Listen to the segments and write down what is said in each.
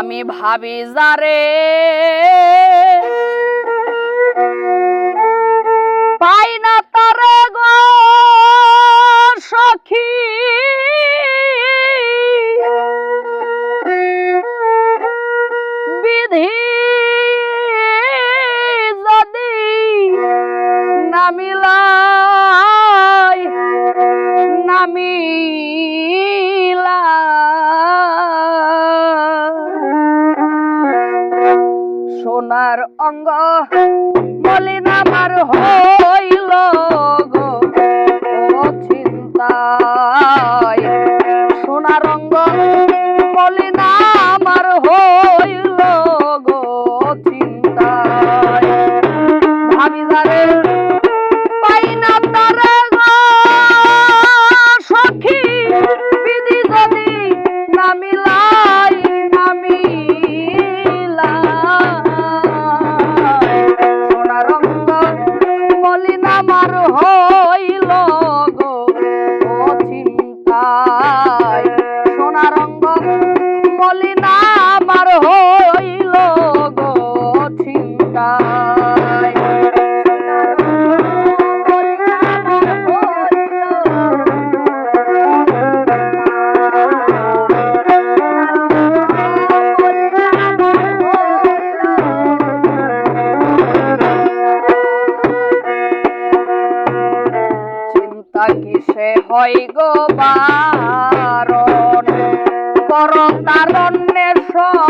আমি ভাবি যারে আমার অঙ্গ মলিন আমার হইল। সে হয় গো বারণ। করণ তারণ্যের সব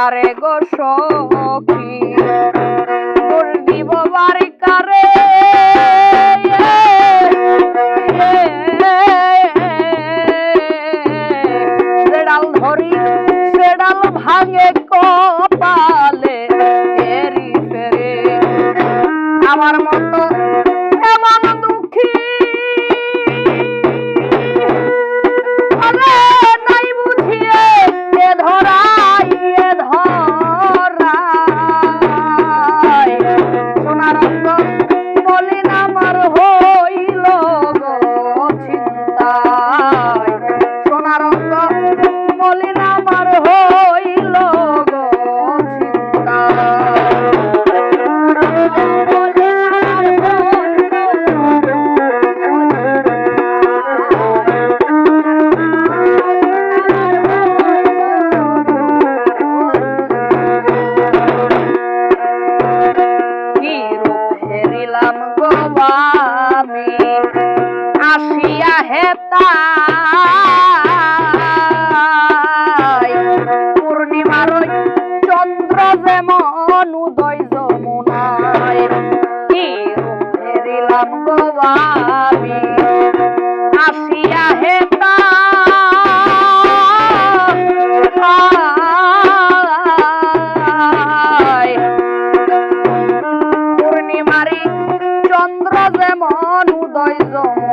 কারে গো সখী। দিব ডাল ধরি সে ভাঙে কর। ah. মন উদয় জম